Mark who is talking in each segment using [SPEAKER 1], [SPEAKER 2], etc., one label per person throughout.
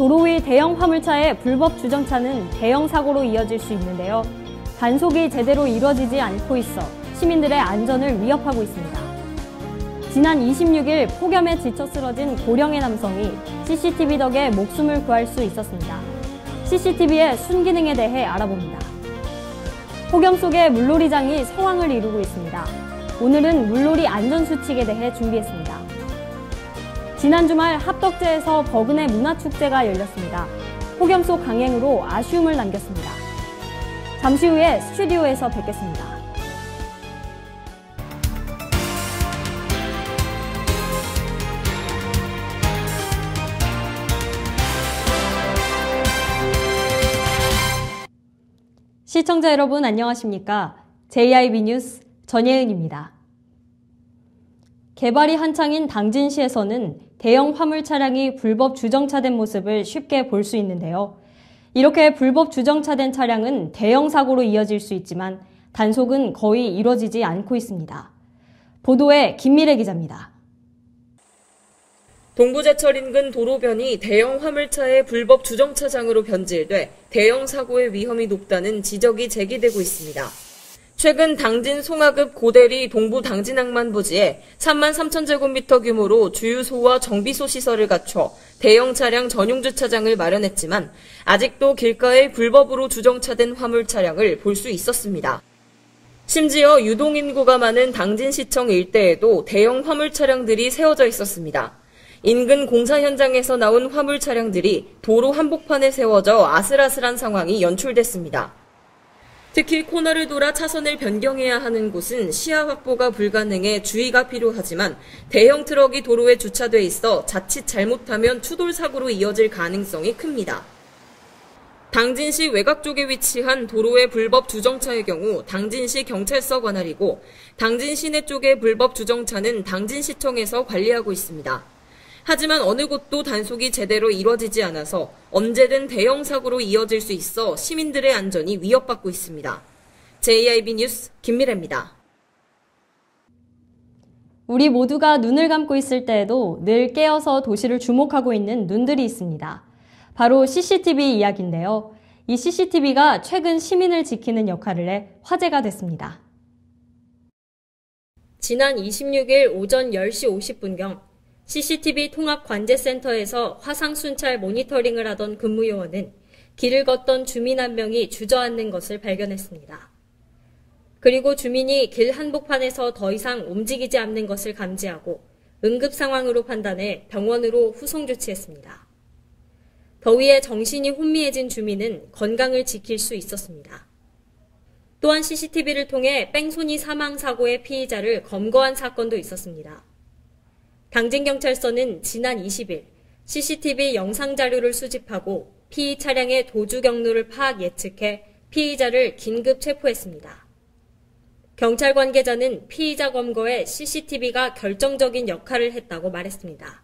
[SPEAKER 1] 도로 위 대형 화물차의 불법 주정차는 대형 사고로 이어질 수 있는데요. 단속이 제대로 이루어지지 않고 있어 시민들의 안전을 위협하고 있습니다. 지난 26일 폭염에 지쳐 쓰러진 고령의 남성이 CCTV 덕에 목숨을 구할 수 있었습니다. CCTV의 순기능에 대해 알아봅니다. 폭염 속에 물놀이장이 성황을 이루고 있습니다. 오늘은 물놀이 안전수칙에 대해 준비했습니다. 지난 주말 합덕제에서 버그네 문화축제가 열렸습니다. 폭염 속 강행으로 아쉬움을 남겼습니다. 잠시 후에 스튜디오에서 뵙겠습니다. 시청자 여러분 안녕하십니까? JIB 뉴스 전예은입니다. 개발이 한창인 당진시에서는 대형 화물 차량이 불법 주정차된 모습을 쉽게 볼 수 있는데요. 이렇게 불법 주정차된 차량은 대형 사고로 이어질 수 있지만 단속은 거의 이루어지지 않고 있습니다. 보도에 김미래 기자입니다.
[SPEAKER 2] 동부제철 인근 도로변이 대형 화물차의 불법 주정차장으로 변질돼 대형 사고의 위험이 높다는 지적이 제기되고 있습니다. 최근 당진 송하급 고대리 동부 당진항만 부지에 3만 3천 제곱미터 규모로 주유소와 정비소 시설을 갖춰 대형 차량 전용 주차장을 마련했지만 아직도 길가에 불법으로 주정차된 화물 차량을 볼 수 있었습니다. 심지어 유동 인구가 많은 당진시청 일대에도 대형 화물 차량들이 세워져 있었습니다. 인근 공사 현장에서 나온 화물 차량들이 도로 한복판에 세워져 아슬아슬한 상황이 연출됐습니다. 특히 코너를 돌아 차선을 변경해야 하는 곳은 시야 확보가 불가능해 주의가 필요하지만 대형 트럭이 도로에 주차돼 있어 자칫 잘못하면 추돌 사고로 이어질 가능성이 큽니다. 당진시 외곽 쪽에 위치한 도로의 불법 주정차의 경우 당진시 경찰서 관할이고 당진 시내 쪽의 불법 주정차는 당진시청에서 관리하고 있습니다. 하지만 어느 곳도 단속이 제대로 이뤄지지 않아서 언제든 대형 사고로 이어질 수 있어 시민들의 안전이 위협받고 있습니다. JIB 뉴스 김미래입니다.
[SPEAKER 1] 우리 모두가 눈을 감고 있을 때에도 늘 깨어서 도시를 주목하고 있는 눈들이 있습니다. 바로 CCTV 이야기인데요. 이 CCTV가 최근 시민을 지키는 역할을 해 화제가 됐습니다. 지난 26일 오전 10시 50분경 CCTV 통합관제센터에서 화상 순찰 모니터링을 하던 근무요원은 길을 걷던 주민 한 명이 주저앉는 것을 발견했습니다. 그리고 주민이 길 한복판에서 더 이상 움직이지 않는 것을 감지하고 응급 상황으로 판단해 병원으로 후송 조치했습니다. 더위에 정신이 혼미해진 주민은 건강을 지킬 수 있었습니다. 또한 CCTV를 통해 뺑소니 사망 사고의 피의자를 검거한 사건도 있었습니다. 당진경찰서는 지난 20일 CCTV 영상 자료를 수집하고 피의 차량의 도주 경로를 파악 예측해 피의자를 긴급 체포했습니다. 경찰 관계자는 피의자 검거에 CCTV가 결정적인 역할을 했다고 말했습니다.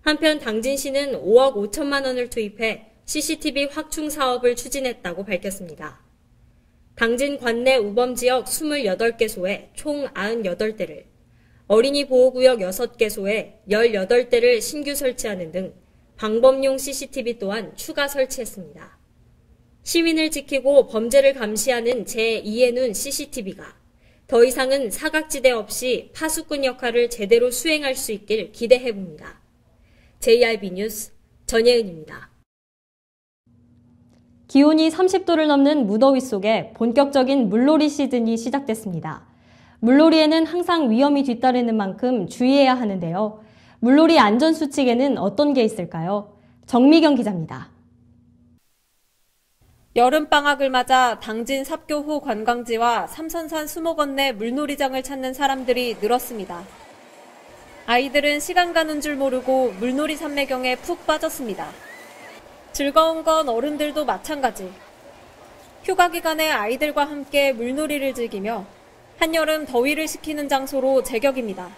[SPEAKER 1] 한편 당진시는 5억 5천만 원을 투입해 CCTV 확충 사업을 추진했다고 밝혔습니다. 당진 관내 우범 지역 28개소에 총 98대를 어린이 보호구역 6개소에 18대를 신규 설치하는 등 방범용 CCTV 또한 추가 설치했습니다. 시민을 지키고 범죄를 감시하는 제2의 눈 CCTV가 더 이상은 사각지대 없이 파수꾼 역할을 제대로 수행할 수 있길 기대해봅니다. JRB 뉴스 전예은입니다. 기온이 30도를 넘는 무더위 속에 본격적인 물놀이 시즌이 시작됐습니다. 물놀이에는 항상 위험이 뒤따르는 만큼 주의해야 하는데요. 물놀이 안전수칙에는 어떤 게 있을까요? 정미경 기자입니다.
[SPEAKER 3] 여름방학을 맞아 당진 삽교호 관광지와 삼선산 수목원 내 물놀이장을 찾는 사람들이 늘었습니다. 아이들은 시간 가는 줄 모르고 물놀이 산매경에 푹 빠졌습니다. 즐거운 건 어른들도 마찬가지. 휴가 기간에 아이들과 함께 물놀이를 즐기며 한여름 더위를 식히는 장소로 제격입니다.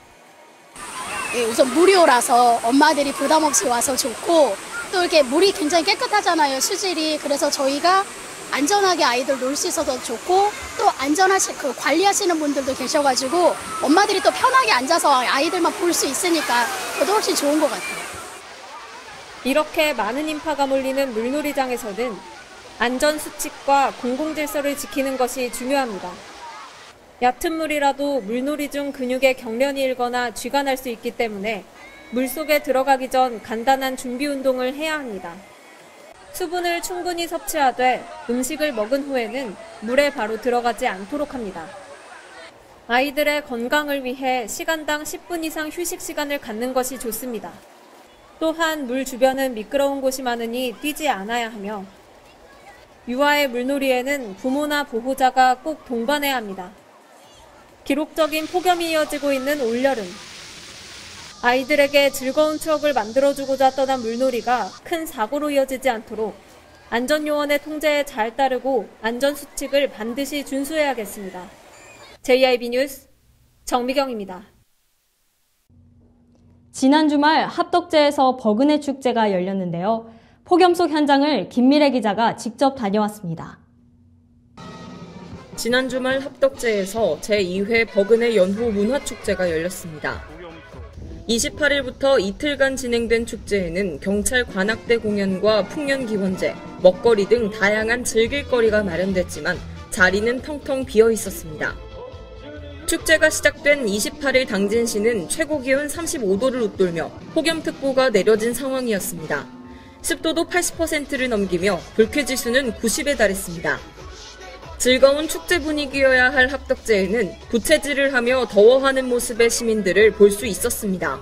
[SPEAKER 4] 예, 우선 무료라서 엄마들이 부담 없이 와서 좋고 또 이렇게 물이 굉장히 깨끗하잖아요 수질이 그래서 저희가 안전하게 아이들 놀 수 있어서 좋고 또 안전하시 그 관리하시는 분들도 계셔가지고 엄마들이 또 편하게 앉아서 아이들만 볼 수 있으니까 저도 훨씬 좋은 것 같아요.
[SPEAKER 3] 이렇게 많은 인파가 몰리는 물놀이장에서는 안전 수칙과 공공 질서를 지키는 것이 중요합니다. 얕은 물이라도 물놀이 중 근육에 경련이 일거나 쥐가 날 수 있기 때문에 물 속에 들어가기 전 간단한 준비 운동을 해야 합니다. 수분을 충분히 섭취하되 음식을 먹은 후에는 물에 바로 들어가지 않도록 합니다. 아이들의 건강을 위해 시간당 10분 이상 휴식 시간을 갖는 것이 좋습니다. 또한 물 주변은 미끄러운 곳이 많으니 뛰지 않아야 하며 유아의 물놀이에는 부모나 보호자가 꼭 동반해야 합니다. 기록적인 폭염이 이어지고 있는 올여름. 아이들에게 즐거운 추억을 만들어주고자 떠난 물놀이가 큰 사고로 이어지지 않도록 안전요원의 통제에 잘 따르고 안전수칙을 반드시 준수해야겠습니다. JIB 뉴스 정미경입니다.
[SPEAKER 1] 지난 주말 합덕제에서 버그네 축제가 열렸는데요. 폭염 속 현장을 김미래 기자가 직접 다녀왔습니다.
[SPEAKER 2] 지난 주말 합덕제에서 제2회 버그네 연호 문화축제가 열렸습니다. 28일부터 이틀간 진행된 축제에는 경찰 관악대 공연과 풍년기원제, 먹거리 등 다양한 즐길거리가 마련됐지만 자리는 텅텅 비어 있었습니다. 축제가 시작된 28일 당진시는 최고 기온 35도를 웃돌며 폭염특보가 내려진 상황이었습니다. 습도도 80%를 넘기며 불쾌지수는 90에 달했습니다. 즐거운 축제 분위기여야 할 합덕제에는 부채질을 하며 더워하는 모습의 시민들을 볼 수 있었습니다.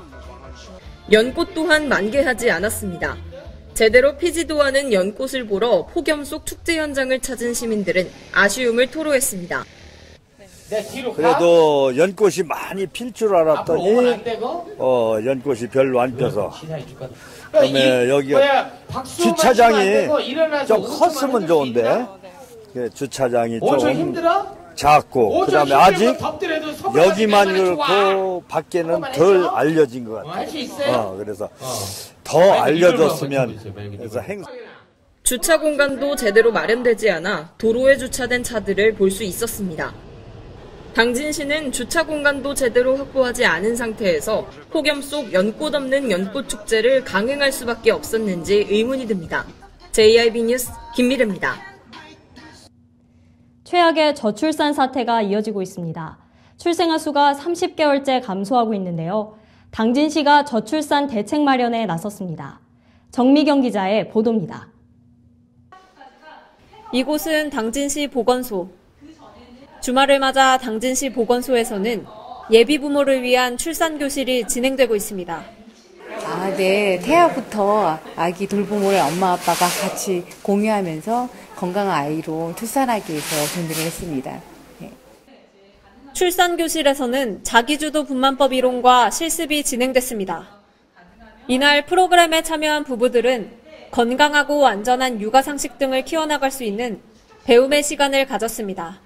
[SPEAKER 2] 연꽃 또한 만개하지 않았습니다. 제대로 피지도 않은 연꽃을 보러 폭염 속 축제 현장을 찾은 시민들은 아쉬움을 토로했습니다.
[SPEAKER 5] 그래도 연꽃이 많이 필 줄 알았더니 어 연꽃이 별로 안 펴서 그다음에 여기가 주차장이 좀 컸으면 좋은데 그 주차장이 좀 작고 그다음에 아직 여기만 그렇고 밖에는 덜 알려진 것 같아요. 어 그래서 더 알려졌으면 그래서 행
[SPEAKER 2] 주차 공간도 제대로 마련되지 않아 도로에 주차된 차들을 볼 수 있었습니다. 당진 시는 주차 공간도 제대로 확보하지 않은 상태에서 폭염 속 연꽃 없는 연꽃 축제를 강행할 수밖에 없었는지 의문이 듭니다. JIB 뉴스 김미래입니다.
[SPEAKER 1] 최악의 저출산 사태가 이어지고 있습니다. 출생아 수가 30개월째 감소하고 있는데요. 당진시가 저출산 대책 마련에 나섰습니다. 정미경 기자의 보도입니다.
[SPEAKER 3] 이곳은 당진시 보건소. 주말을 맞아 당진시 보건소에서는 예비 부모를 위한 출산 교실이 진행되고 있습니다.
[SPEAKER 6] 아, 네. 태아부터 아기 돌보모를 엄마 아빠가 같이 공유하면서 건강한 아이로 출산하기 위해서 준비를 했습니다. 네.
[SPEAKER 3] 출산 교실에서는 자기주도 분만법 이론과 실습이 진행됐습니다. 이날 프로그램에 참여한 부부들은 건강하고 안전한 육아 상식 등을 키워나갈 수 있는 배움의 시간을 가졌습니다.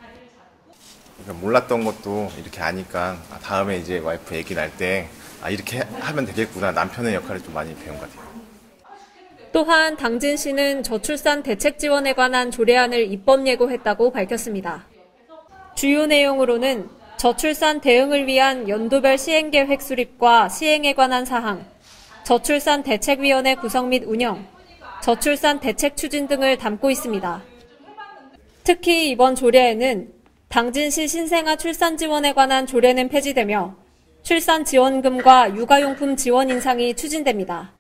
[SPEAKER 7] 그러니까 몰랐던 것도 이렇게 아니까 아, 다음에 이제 와이프 얘기 날 때 아, 이렇게 하면 되겠구나 남편의 역할을 좀 많이 배운 것 같아요.
[SPEAKER 3] 또한 당진시는 저출산 대책 지원에 관한 조례안을 입법 예고했다고 밝혔습니다. 주요 내용으로는 저출산 대응을 위한 연도별 시행계획 수립과 시행에 관한 사항, 저출산 대책위원회 구성 및 운영, 저출산 대책 추진 등을 담고 있습니다. 특히 이번 조례에는 당진시 신생아 출산 지원에 관한 조례는 폐지되며 출산 지원금과 육아용품 지원 인상이 추진됩니다.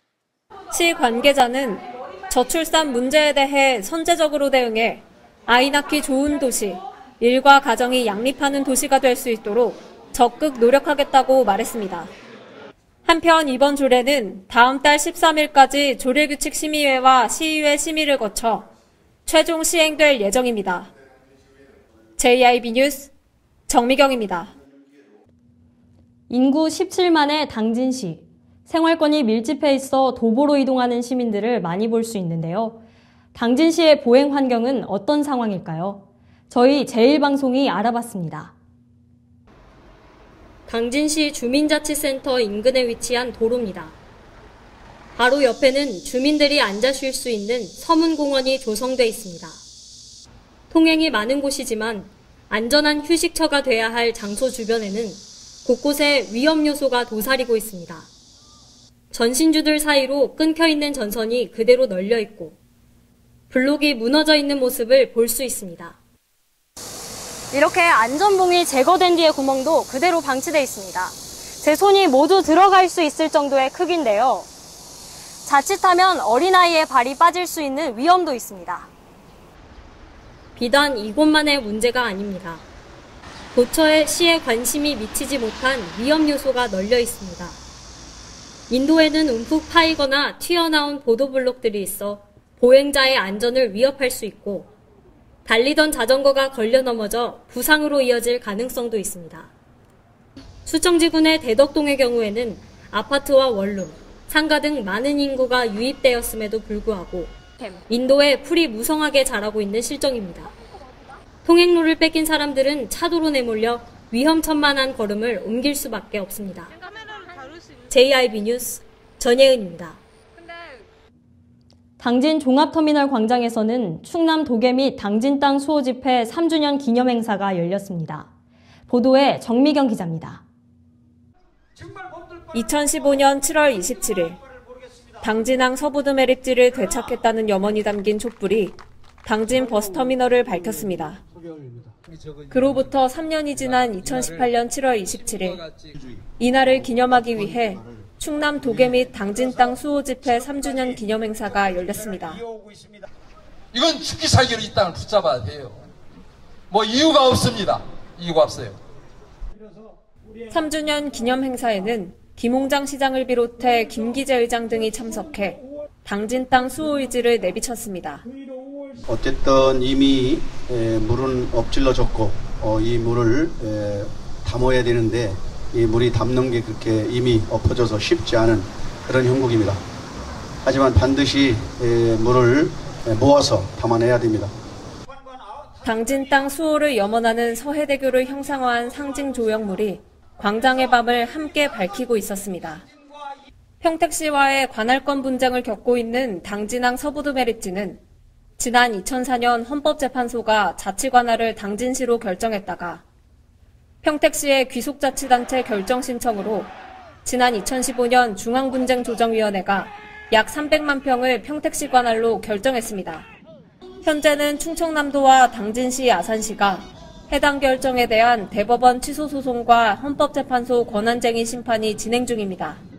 [SPEAKER 3] 시 관계자는 저출산 문제에 대해 선제적으로 대응해 아이 낳기 좋은 도시, 일과 가정이 양립하는 도시가 될 수 있도록 적극 노력하겠다고 말했습니다. 한편 이번 조례는 다음 달 13일까지 조례규칙 심의회와 시의회 심의를 거쳐 최종 시행될 예정입니다. JIB 뉴스 정미경입니다.
[SPEAKER 1] 인구 17만의 당진시. 생활권이 밀집해 있어 도보로 이동하는 시민들을 많이 볼 수 있는데요. 당진시의 보행 환경은 어떤 상황일까요? 저희 제1방송이 알아봤습니다. 당진시 주민자치센터 인근에 위치한 도로입니다. 바로 옆에는 주민들이 앉아 쉴 수 있는 서문공원이 조성돼 있습니다. 통행이 많은 곳이지만 안전한 휴식처가 돼야 할 장소 주변에는 곳곳에 위험 요소가 도사리고 있습니다. 전신주들 사이로 끊겨 있는 전선이 그대로 널려 있고 블록이 무너져 있는 모습을 볼 수 있습니다. 이렇게 안전봉이 제거된 뒤의 구멍도 그대로 방치되어 있습니다. 제 손이 모두 들어갈 수 있을 정도의 크기인데요. 자칫하면 어린아이의 발이 빠질 수 있는 위험도 있습니다. 비단 이곳만의 문제가 아닙니다. 도처에 시의 관심이 미치지 못한 위험 요소가 널려 있습니다. 인도에는 움푹 파이거나 튀어나온 보도블록들이 있어 보행자의 안전을 위협할 수 있고 달리던 자전거가 걸려 넘어져 부상으로 이어질 가능성도 있습니다. 수청지군의 대덕동의 경우에는 아파트와 원룸, 상가 등 많은 인구가 유입되었음에도 불구하고 인도에 풀이 무성하게 자라고 있는 실정입니다. 통행로를 뺏긴 사람들은 차도로 내몰려 위험천만한 걸음을 옮길 수밖에 없습니다. JIB 뉴스 전예은입니다. 당진 종합터미널 광장에서는 충남 도계 및 당진 땅 수호 집회 3주년 기념 행사가 열렸습니다. 보도에 정미경 기자입니다.
[SPEAKER 3] 2015년 7월 27일 당진항 서부드 메립지를 되찾겠다는 염원이 담긴 촛불이 당진 버스터미널을 밝혔습니다. 그로부터 3년이 지난 2018년 7월 27일 이날을 기념하기 위해 충남 도계 및 당진 땅 수호 집회 3주년 기념 행사가 열렸습니다.
[SPEAKER 8] 이건 죽기 살기로 이 땅을 붙잡아야 돼요. 뭐 이유가 없습니다. 이유가 없어요.
[SPEAKER 3] 3주년 기념 행사에는 김홍장 시장을 비롯해 김기재 의장 등이 참석해 당진 땅 수호 의지를 내비쳤습니다.
[SPEAKER 9] 어쨌든 이미 물은 엎질러졌고 어, 이 물을 담아야 되는데 이 물이 담는 게 그렇게 이미 엎어져서 쉽지 않은 그런 형국입니다. 하지만 반드시 물을 모아서 담아내야 됩니다.
[SPEAKER 3] 당진 땅 수호를 염원하는 서해대교를 형상화한 상징 조형물이 광장의 밤을 함께 밝히고 있었습니다. 평택시와의 관할권 분쟁을 겪고 있는 당진항 서부드 메리지는 지난 2004년 헌법재판소가 자치관할을 당진시로 결정했다가 평택시의 귀속자치단체 결정 신청으로 지난 2015년 중앙분쟁조정위원회가 약 300만 평을 평택시 관할로 결정했습니다. 현재는 충청남도와 당진시 아산시가 해당 결정에 대한 대법원 취소 소송과 헌법재판소 권한쟁의 심판이 진행 중입니다.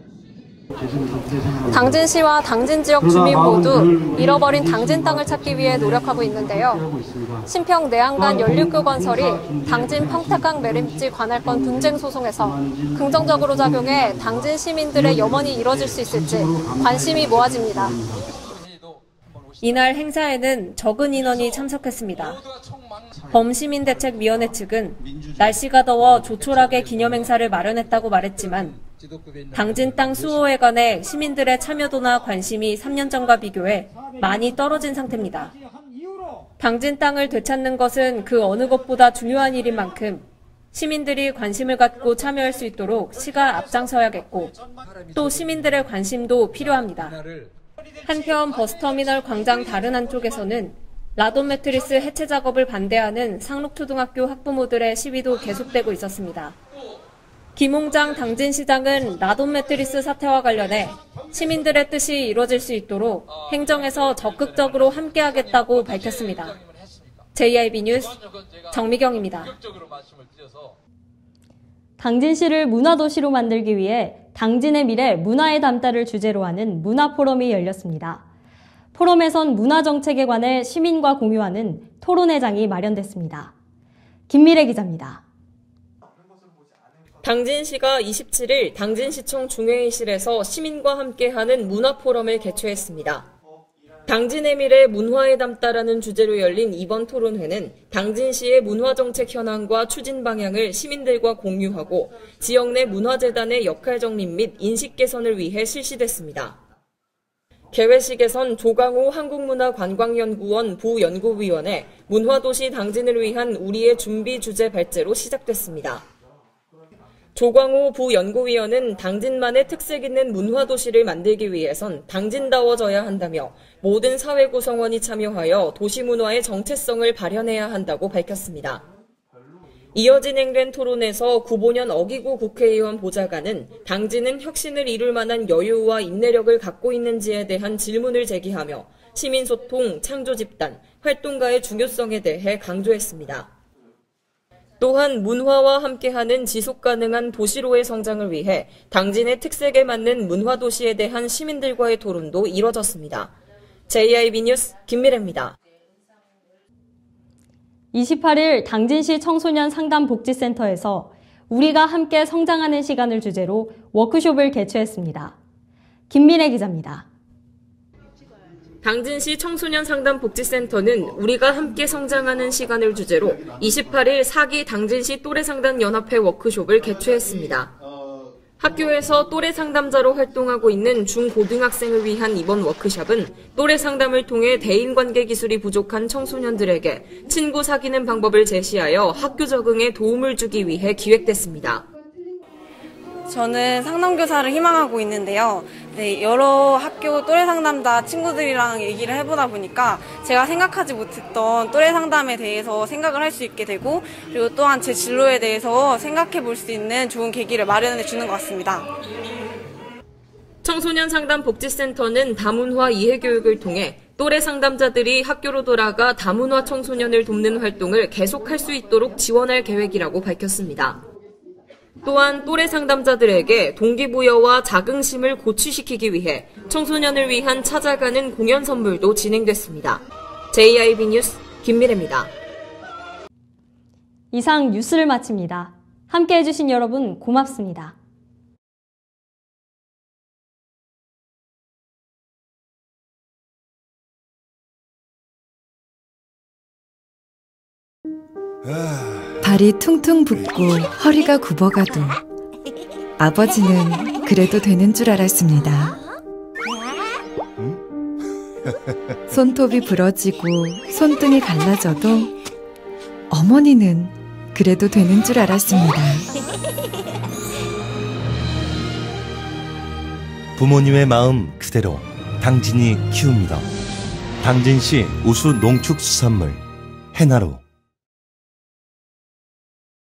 [SPEAKER 3] 당진 시와 당진 지역 주민 모두 잃어버린 당진 땅을 찾기 위해 노력하고 있는데요. 신평 내안간 연륙교 건설이 당진 평택강 매립지 관할권 분쟁 소송에서 긍정적으로 작용해 당진 시민들의 염원이 이뤄질 수 있을지 관심이 모아집니다. 이날 행사에는 적은 인원이 참석했습니다. 범시민대책위원회 측은 날씨가 더워 조촐하게 기념 행사를 마련했다고 말했지만 당진 땅 수호에 관해 시민들의 참여도나 관심이 3년 전과 비교해 많이 떨어진 상태입니다. 당진 땅을 되찾는 것은 그 어느 것보다 중요한 일인 만큼 시민들이 관심을 갖고 참여할 수 있도록 시가 앞장서야겠고 또 시민들의 관심도 필요합니다. 한편 버스터미널 광장 다른 한쪽에서는 라돈 매트리스 해체 작업을 반대하는 상록초등학교 학부모들의 시위도 계속되고 있었습니다. 김홍장 당진시장은 라돈 매트리스 사태와 관련해 시민들의 뜻이 이루어질 수 있도록 행정에서 적극적으로 함께하겠다고 밝혔습니다. JIB 뉴스 정미경입니다.
[SPEAKER 1] 당진시를 문화도시로 만들기 위해 당진의 미래 문화의 담다를 주제로 하는 문화포럼이 열렸습니다. 포럼에선 문화정책에 관해 시민과 공유하는 토론회장이 마련됐습니다. 김미래 기자입니다.
[SPEAKER 2] 당진시가 27일 당진시청 중회의실에서 시민과 함께하는 문화포럼을 개최했습니다. 당진의 미래 문화에 담다라는 주제로 열린 이번 토론회는 당진시의 문화정책 현황과 추진 방향을 시민들과 공유하고 지역 내 문화재단의 역할 정립 및 인식 개선을 위해 실시됐습니다. 개회식에선 조강호 한국문화관광연구원 부연구위원회 문화도시 당진을 위한 우리의 준비 주제 발제로 시작됐습니다. 조광호 부연구위원은 당진만의 특색 있는 문화도시를 만들기 위해선 당진다워져야 한다며 모든 사회 구성원이 참여하여 도시문화의 정체성을 발현해야 한다고 밝혔습니다. 이어 진행된 토론에서 구보년 어기구 국회의원 보좌관은 당진은 혁신을 이룰 만한 여유와 인내력을 갖고 있는지에 대한 질문을 제기하며 시민소통, 창조집단, 활동가의 중요성에 대해 강조했습니다. 또한 문화와 함께하는 지속 가능한 도시로의 성장을 위해 당진의 특색에 맞는 문화 도시에 대한 시민들과의 토론도 이뤄졌습니다. JIB 뉴스 김미래입니다.
[SPEAKER 1] 28일 당진시 청소년 상담복지센터에서 우리가 함께 성장하는 시간을 주제로 워크숍을 개최했습니다. 김민혜 기자입니다.
[SPEAKER 2] 당진시 청소년 상담복지센터는 우리가 함께 성장하는 시간을 주제로 28일 4기 당진시 또래상담연합회 워크숍을 개최했습니다. 학교에서 또래 상담자로 활동하고 있는 중고등학생을 위한 이번 워크숍은 또래 상담을 통해 대인관계 기술이 부족한 청소년들에게 친구 사귀는 방법을 제시하여 학교 적응에 도움을 주기 위해 기획됐습니다.
[SPEAKER 10] 저는 상담교사를 희망하고 있는데요. 네, 여러 학교 또래 상담자 친구들이랑 얘기를 해보다 보니까 제가 생각하지 못했던 또래 상담에 대해서 생각을 할 수 있게 되고 그리고 또한 제 진로에 대해서 생각해 볼 수 있는 좋은 계기를 마련해 주는 것 같습니다.
[SPEAKER 2] 청소년 상담 복지센터는 다문화 이해 교육을 통해 또래 상담자들이 학교로 돌아가 다문화 청소년을 돕는 활동을 계속할 수 있도록 지원할 계획이라고 밝혔습니다. 또한 또래 상담자들에게 동기부여와 자긍심을 고취시키기 위해 청소년을 위한 찾아가는 공연 선물도 진행됐습니다. JIB 뉴스 김미래입니다.
[SPEAKER 1] 이상 뉴스를 마칩니다. 함께 해주신 여러분 고맙습니다.
[SPEAKER 11] 발이 퉁퉁 붓고 허리가 굽어가도 아버지는 그래도 되는 줄 알았습니다. 손톱이 부러지고 손등이 갈라져도 어머니는 그래도 되는 줄 알았습니다.
[SPEAKER 12] 부모님의 마음 그대로 당진이 키웁니다. 당진시 우수 농축수산물 해나로